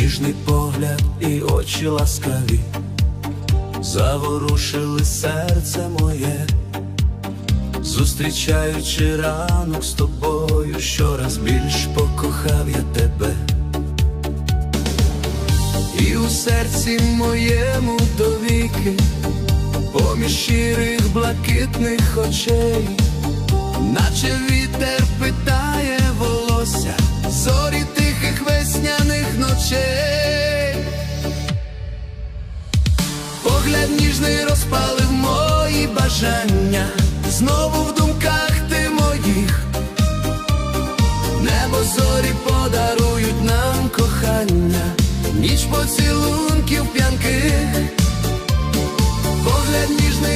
ніжний погляд і очі ласкаві, заворушили серце моє, зустрічаючи ранок з тобою, щораз більш покохав я тебе. І у серці моєму довіки, поміж щирих блакитних очей, наче вітер Погляд ніжний розпалив мої бажання, знову в думках ти моїх, небо зорі подарують нам кохання, ніч поцілунків п'янких, погляд ніжний